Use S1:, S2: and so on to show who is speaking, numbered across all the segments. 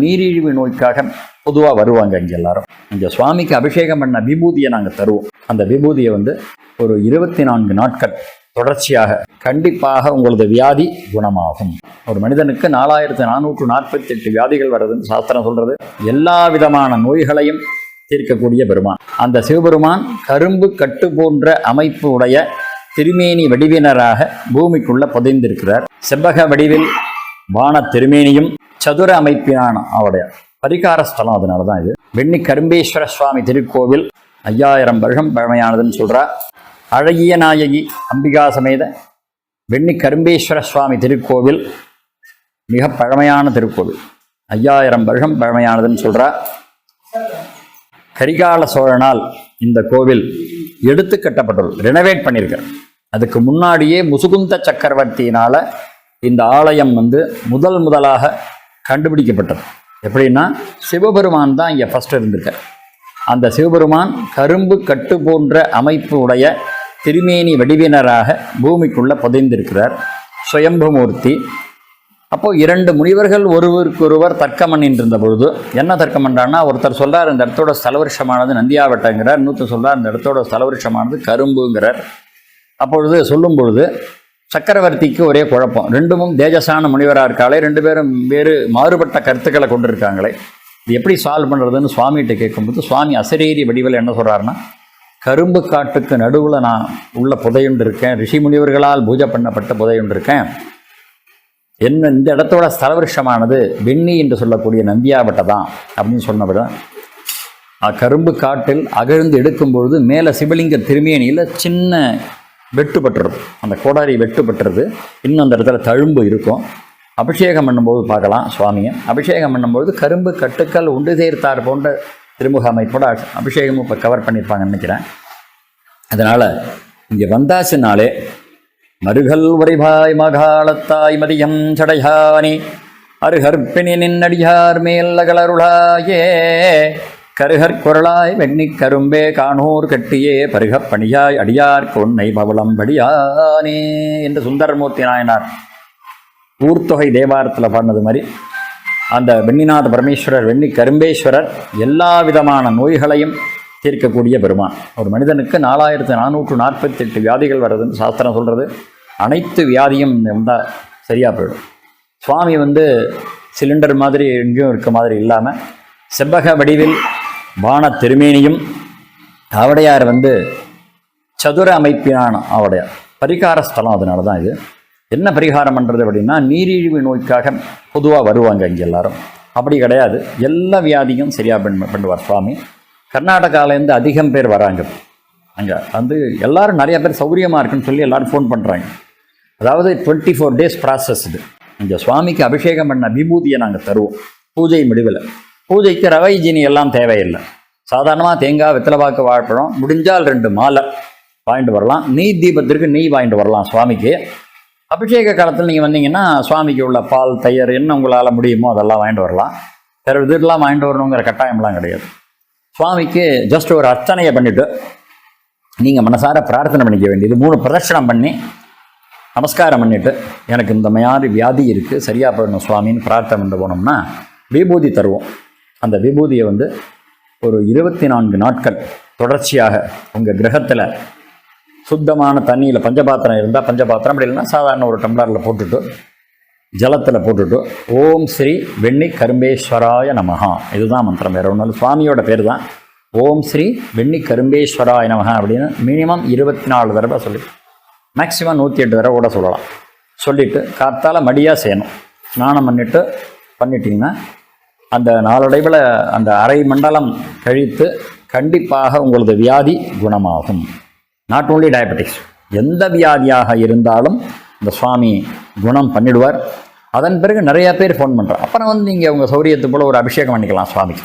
S1: நீரிழிவு நோய்க்காக பொதுவாக வருவாங்க இங்கே எல்லாரும். இங்கே சுவாமிக்கு அபிஷேகம் பண்ண விபூதியை நாங்கள் தருவோம். அந்த விபூதியை வந்து ஒரு இருபத்தி நான்கு நாட்கள் தொடர்ச்சியாக கண்டிப்பாக உங்களது வியாதி குணமாகும். ஒரு மனிதனுக்கு நாலாயிரத்து நானூற்று நாற்பத்தி எட்டு வியாதிகள் வருதுன்னு சாஸ்திரம் சொல்றது. எல்லா விதமான நோய்களையும் தீர்க்கக்கூடிய பெருமான். அந்த சிவபெருமான் கரும்பு கட்டு போன்ற அமைப்பு உடைய திருமேனி வடிவினராக பூமிக்குள்ள புதைந்திருக்கிறார். செவ்வக வடிவில் வான திருமேனியும் சதுர அமைப்பினான அவருடைய பரிகார ஸ்தலம் அதனால தான் இது. வெண்ணி கரும்பேஸ்வர சுவாமி திருக்கோவில் ஐயாயிரம் வருஷம் பழமையானதுன்னு சொல்கிறார் அழகிய நாயகி அம்பிகா சமேத வெண்ணி கரும்பேஸ்வர சுவாமி திருக்கோவில் மிக பழமையான திருக்கோவில். ஐயாயிரம் வருஷம் பழமையானதுன்னு சொல்கிறார் கரிகால சோழனால் இந்த கோவில் எடுத்து கட்டப்பட்டுள்ளது. ரெனவேட் பண்ணியிருக்கார் அதுக்கு முன்னாடியே முசுகுந்த சக்கரவர்த்தியினால் இந்த ஆலயம் வந்து முதல் முதலாக கண்டுபிடிக்கப்பட்டது. எப்படின்னா சிவபெருமான் தான் இங்கே ஃபஸ்ட்டு இருந்திருக்கார். அந்த சிவபெருமான் கரும்பு கட்டு போன்ற அமைப்பு உடைய திருமேனி வடிவினராக பூமிக்குள்ளே புதைந்திருக்கிறார். சுயம்புமூர்த்தி. அப்போது இரண்டு முனிவர்கள் ஒருவருக்கொருவர் தர்க்கம் பண்ணிட்டு இருந்த பொழுது என்ன தர்க்கம் ஒருத்தர் சொல்கிறார் இந்த இடத்தோட ஸ்தலவருஷமானது நந்தியாவட்டங்கிறார். இன்னொருத்தர் சொல்கிறார் இந்த இடத்தோட ஸ்தலவருஷமானது கரும்புங்கிறார். அப்பொழுது சொல்லும் பொழுது சக்கரவர்த்திக்கு ஒரே குழப்பம். ரெண்டுமும் தேஜசான முனிவராக இருக்காளே ரெண்டு பேரும் வேறு மாறுபட்ட கருத்துக்களை கொண்டிருக்காங்களே. இது எப்படி சால்வ் பண்ணுறதுன்னு சுவாமிகிட்ட கேட்கும்போது சுவாமி அசரீரி வடிவில் என்ன சொல்கிறாருன்னா கரும்பு காட்டுக்கு நடுவில் நான் உள்ள புதையுண்டு இருக்கேன். ரிஷி முனிவர்களால் பூஜை பண்ணப்பட்ட புதையுண்டு இருக்கேன். என்ன இந்த இடத்தோட ஸ்தலவிருஷமானது வெண்ணி என்று சொல்லக்கூடிய நந்தியாவட்டை தான் அப்படின்னு சொன்னபடிதான் கரும்பு காட்டில் அகழ்ந்து எடுக்கும்பொழுது மேலே சிவலிங்க திருமேனியில் சின்ன வெட்டுப்பட்டுறது. அந்த கோடாரி வெட்டுப்பட்டுறது. இன்னும் அந்த இடத்துல தழும்பு இருக்கும். அபிஷேகம் பண்ணும்போது பார்க்கலாம் சுவாமியை. அபிஷேகம் பண்ணும்போது கரும்பு கட்டுக்கள் உண்டு சேர்த்தார் போன்ற திருமுக அமைப்போட அபிஷேகமும் இப்போ கவர் பண்ணியிருப்பாங்கன்னு நினைக்கிறேன். அதனால் இங்கே வந்தாச்சுனாலே மருகல் உரைபாய் மகாலத்தாய் மதியம் சடையானி அருகற்பினி நின்னடியார் மேல் அகலருளாயே கருகற்குரலாய் வெண்ணிக் கரும்பே காணூர் கட்டியே பருகப் பணியாய் அடியார் கொன்னை பவளம்படியானே என்று சுந்தரமூர்த்தி நாயனார் ஊர்த்தொகை தேவாரத்தில் பாடினது மாதிரி அந்த வெண்ணிநாத பரமேஸ்வரர் வெண்ணி கரும்பேஸ்வரர் எல்லா விதமான நோய்களையும் தீர்க்கக்கூடிய பெருமான். ஒரு மனிதனுக்கு நாலாயிரத்து நானூற்று நாற்பத்தி எட்டு வியாதிகள் வர்றதுன்னு சாஸ்திரம் சொல்கிறது அனைத்து வியாதியும் வந்தால் சரியாக போயிடும். சுவாமி வந்து சிலிண்டர் மாதிரி எங்கேயும் இருக்க மாதிரி இல்லாமல் செவ்வக வடிவில் பான திருமேனியும் அவடையார் வந்து சதுர அமைப்பினான அவடையார். பரிகார ஸ்தலம் அதனால தான் இது. என்ன பரிகாரம் பண்ணுறது அப்படின்னா நீரிழிவு நோய்க்காக பொதுவாக வருவாங்க இங்கே எல்லாரும். அப்படி கிடையாது. எல்லா வியாதியும் சரியாக பண்ண பண்ணுவார் சுவாமி. கர்நாடகாவிலேருந்து அதிகம் பேர் வராங்க. அங்கே வந்து எல்லோரும் நிறைய பேர் சௌகரியமாக இருக்குன்னு சொல்லி எல்லோரும் ஃபோன் பண்ணுறாங்க அதாவது டுவெண்ட்டி ஃபோர் டேஸ் ப்ராசஸ் இது. இங்கே சுவாமிக்கு அபிஷேகம் பண்ண விபூதியை நாங்கள் தருவோம். பூஜை முடிவில். பூஜைக்கு ரவை ஜீனி எல்லாம் தேவையில்லை. சாதாரணமாக தேங்காய் வெத்தலைப்பாக்கு வாழைப்பழம் முடிஞ்சால் ரெண்டு மாலை வாங்கிட்டு வரலாம். நெய் தீபத்திற்கு நெய் வாங்கிட்டு வரலாம் சுவாமிக்கு. அபிஷேக காலத்தில் நீங்கள் வந்தீங்கன்னா சுவாமிக்கு உள்ள பால் தயிர் என்ன உங்களால் முடியுமோ அதெல்லாம் வாங்கிட்டு வரலாம். வேறு இதெல்லாம் வாங்கிட்டு வரணுங்கிற கட்டாயம்லாம் கிடையாது. சுவாமிக்கு ஜஸ்ட் ஒரு அர்ச்சனையை பண்ணிவிட்டு நீங்கள் மனசார பிரார்த்தனை பண்ணிக்க வேண்டியது. மூணு பிரதட்சணம் பண்ணி நமஸ்காரம் பண்ணிவிட்டு எனக்கு இந்த மாதிரி வியாதி இருக்குது சரியாக போயிடணும் சுவாமின்னு பிரார்த்தனை பண்ணிட்டு போனோம்னா விபூதி தருவோம். அந்த விபூதியை வந்து ஒரு இருபத்தி நான்கு நாட்கள் தொடர்ச்சியாக உங்கள் கிரகத்தில் சுத்தமான தண்ணியில் பஞ்சபாத்திரம் இருந்தால் பஞ்சபாத்திரம் அப்படி இல்லைன்னா சாதாரண ஒரு டம்ளரில் போட்டுட்டு ஜலத்தில் போட்டுட்டு ஓம் ஸ்ரீ வெண்ணி கரும்பேஸ்வராய நமகா இதுதான் மந்திரம். வேறு ஒன்று சுவாமியோட பேர் தான் ஓம் ஸ்ரீ வெண்ணி கரும்பேஸ்வராய நமகா அப்படின்னு மினிமம் இருபத்தி நாலு தடவை சொல்லி மேக்ஸிமம் நூற்றி எட்டு தடவை கூட சொல்லலாம். சொல்லிவிட்டு காத்தால் மடியாக செய்யணும். ஸ்நானம் பண்ணிவிட்டு பண்ணிட்டிங்கன்னா அந்த நாளடைவில் அந்த அரை மண்டலம் கழித்து கண்டிப்பாக உங்களது வியாதி குணமாகும். நாட் ஓன்லி டயபெட்டிக்ஸ் எந்த வியாதியாக இருந்தாலும் இந்த சுவாமி குணம் பண்ணிடுவார். அதன் பிறகு நிறைய பேர் ஃபோன் பண்ணுறார் அப்புறம் வந்து நீங்கள் உங்கள் சௌரியத்து போல் ஒரு அபிஷேகம் பண்ணிக்கலாம் சுவாமிக்கு.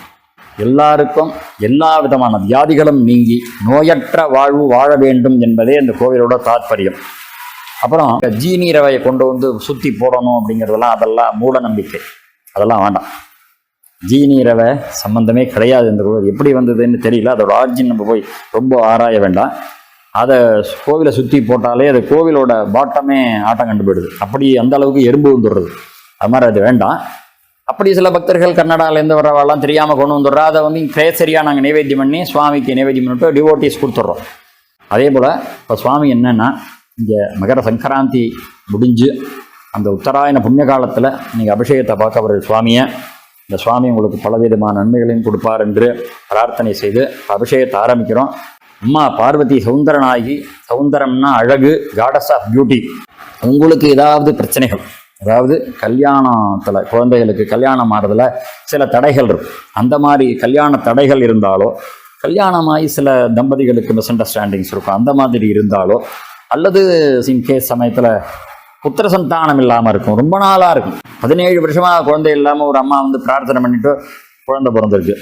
S1: எல்லாருக்கும் எல்லா விதமான வியாதிகளும் நீங்கி நோயற்ற வாழ்வு வாழ வேண்டும் என்பதே இந்த கோவிலோட தாத்பரியம். அப்புறம் ஜீனி ரவையை கொண்டு வந்து சுற்றி போடணும் அப்படிங்கிறதெல்லாம் அதெல்லாம் மூட நம்பிக்கை. அதெல்லாம் வேண்டாம். ஜீனி ரவை சம்பந்தமே கிடையாது இந்த கோவில் எப்படி வந்ததுன்னு தெரியல. அதோட ஆர்ஜின் நம்ம போய் ரொம்ப ஆராய வேண்டாம். அதை கோவிலை சுற்றி போட்டாலே அது கோவிலோட பாட்டமே ஆட்டம் கண்டு போயிடுது அப்படி அந்த அளவுக்கு எறும்பு வந்துடுறது. அது மாதிரி அது வேண்டாம். அப்படி சில பக்தர்கள் கன்னடாலேருந்து வரவாலாம் தெரியாமல் கொண்டு வந்துடுறா. அதை வந்து கேசரியாக நாங்கள் நைவேத்தியம் பண்ணி சுவாமிக்கு நைவேத்தியம் பண்ணிட்டு டிவோட்டிஸ் கொடுத்துட்றோம். அதே போல் இப்போ சுவாமி என்னென்னா இங்கே மகர சங்கராந்தி முடிஞ்சு அந்த உத்தராயண புண்ணிய காலத்தில் நீங்கள் அபிஷேகத்தை பார்க்க வர சுவாமியை. இந்த சுவாமி உங்களுக்கு பலவிதமான நன்மைகளையும் கொடுப்பார் என்று பிரார்த்தனை செய்து அபிஷேகத்தை ஆரம்பிக்கிறோம். அம்மா பார்வதி சௌந்தரநாயகி சௌந்தரம்னா அழகு காடஸ் ஆஃப் பியூட்டி உங்களுக்கு ஏதாவது பிரச்சனைகள் அதாவது கல்யாணத்தில் குழந்தைகளுக்கு கல்யாணம் ஆகிறதுல சில தடைகள் இருக்கும். அந்த மாதிரி கல்யாண தடைகள் இருந்தாலோ கல்யாணமாகி சில தம்பதிகளுக்கு மிஸ் அண்டர்ஸ்டாண்டிங்ஸ் இருக்கும். அந்த மாதிரி இருந்தாலோ அல்லது இன்கேஸ் சமயத்தில் புத்திர சந்தானம் இல்லாமல் இருக்கும். ரொம்ப நாளாக இருக்கும். பதினேழு வருஷமாக குழந்தை இல்லாமல் ஒரு அம்மா வந்து பிரார்த்தனை பண்ணிட்டு குழந்தை பிறந்திருக்கு.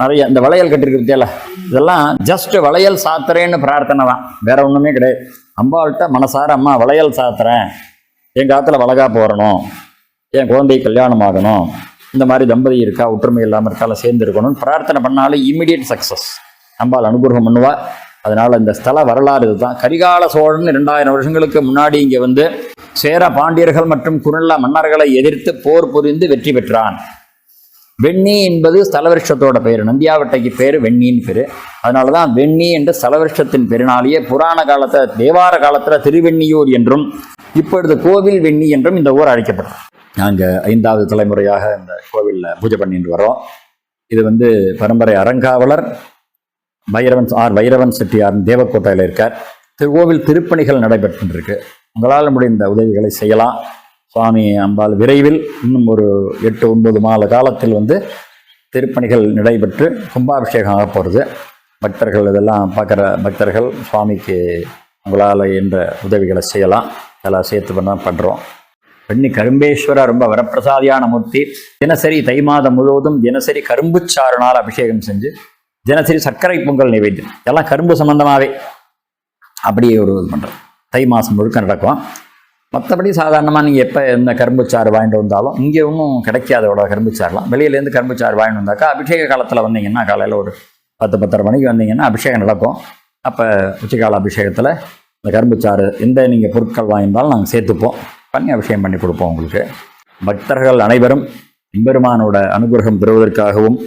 S1: நிறைய இந்த வளையல் கட்டிருக்கிறதேல இதெல்லாம் ஜஸ்ட் வளையல் சாத்துறேன்னு பிரார்த்தனை தான். வேற ஒன்றுமே கிடையாது. அம்பாள்கிட்ட மனசார அம்மா வளையல் சாத்துறேன். என் காத்துல வளகா போறணும் என் குழந்தை கல்யாணம் ஆகணும். இந்த மாதிரி தம்பதி இருக்கா ஒற்றுமை இல்லாமல் இருக்கால சேர்ந்து இருக்கணும்னு பிரார்த்தனை பண்ணாலும் இம்மிடியட் சக்ஸஸ் அம்பாள் அனுகிரகம் பண்ணுவா. அதனால் இந்த ஸ்தல வரலாறு இதுதான். கரிகால சோழன் ரெண்டாயிரம் வருஷங்களுக்கு முன்னாடி இங்கே வந்து சேர பாண்டியர்கள் மற்றும் குரல்ல மன்னர்களை எதிர்த்து போர் புரிந்து வெற்றி பெற்றான். வெண்ணி என்பது ஸ்தலவருஷத்தோட பெயர் நந்தியாவட்டைக்கு பேர் வெண்ணின்னு பேர். அதனால தான் வெண்ணி என்ற ஸ்தலவருஷத்தின் பெருநாளியே புராண காலத்தில் தேவார காலத்தில் திருவெண்ணியூர் என்றும் இப்பொழுது கோவில் வெண்ணி என்றும் இந்த ஊர் அழைக்கப்படும். நாங்கள் ஐந்தாவது தலைமுறையாக இந்த கோவிலில் பூஜை பண்ணிட்டு வரோம். இது வந்து பரம்பரை அறங்காவலர் வைரவன் ஆர் வைரவன் செட்டியார் தேவக்கோட்டையில் இருக்கார். திருக்கோவில் திருப்பணிகள் நடைபெற்றுருக்கு உங்களால் முடிந்த உதவிகளை செய்யலாம். சுவாமி அம்பாள் விரைவில் இன்னும் ஒரு எட்டு ஒன்பது மாத காலத்தில் வந்து திருப்பணிகள் நடைபெற்று கும்பாபிஷேகம் ஆக போகிறது பக்தர்கள் இதெல்லாம் பார்க்குற பக்தர்கள் சுவாமிக்கு உங்களால் என்ற உதவிகளை செய்யலாம். இதெல்லாம் சேர்த்து பண்ண பண்ணுறோம் பெண்ணி கரும்பேஸ்வரர் ரொம்ப வரப்பிரசாதியான மூர்த்தி. தினசரி தை மாதம் முழுவதும் தினசரி கரும்புச்சாறுனால் அபிஷேகம் செஞ்சு தினசரி சர்க்கரை பொங்கல் நிவேத்தியம். எல்லாம் கரும்பு சம்பந்தமாகவே அப்படியே ஒரு இது பண்ணுறோம் தை மாதம் முழுக்க நடக்கும். மற்றபடி சாதாரணமாக நீங்கள் எப்போ எந்த கரும்புச்சாறு வாங்கிட்டு வந்தாலும் இங்கே ஒன்றும் கிடைக்காதோட கரும்புச்சாறுலாம் வெளியிலேருந்து கரும்புச்சாறு வாங்கிட்டு வந்தாக்கா அபிஷேக காலத்தில் வந்தீங்கன்னா காலையில் ஒரு பத்து பத்தரை மணிக்கு வந்தீங்கன்னா அபிஷேகம் நடக்கும். அப்போ உச்சிக்கால அபிஷேகத்தில் இந்த கரும்புச்சாறு எந்த நீங்கள் பொருட்கள் வாங்கியிருந்தாலும் நாங்கள் சேர்த்துப்போம். பண்ணி அபிஷேகம் பண்ணி கொடுப்போம் உங்களுக்கு. பக்தர்கள் அனைவரும் எம்பெருமானோட அனுகிரகம் பெறுவதற்காகவும்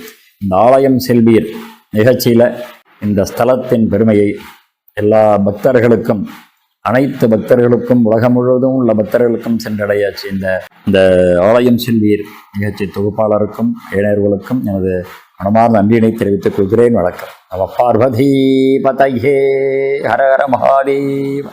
S1: இந்த ஆலயம் செல்வீர். நிகழ்ச்சியில் இந்த ஸ்தலத்தின் பெருமையை எல்லா பக்தர்களுக்கும் அனைத்து பக்தர்களுக்கும் உலகம் முழுவதும் உள்ள பக்தர்களுக்கும் சென்றடையாச்சு. இந்த இந்த ஆலயம் செல்வீர் நிகழ்ச்சி தொகுப்பாளருக்கும் இளைஞர்களுக்கும் எனது மனமார்ந்த நன்றியினை தெரிவித்துக் கொள்கிறேன். வணக்கம். நம பார்வதி பதையே. ஹர ஹர மகாதேவ்.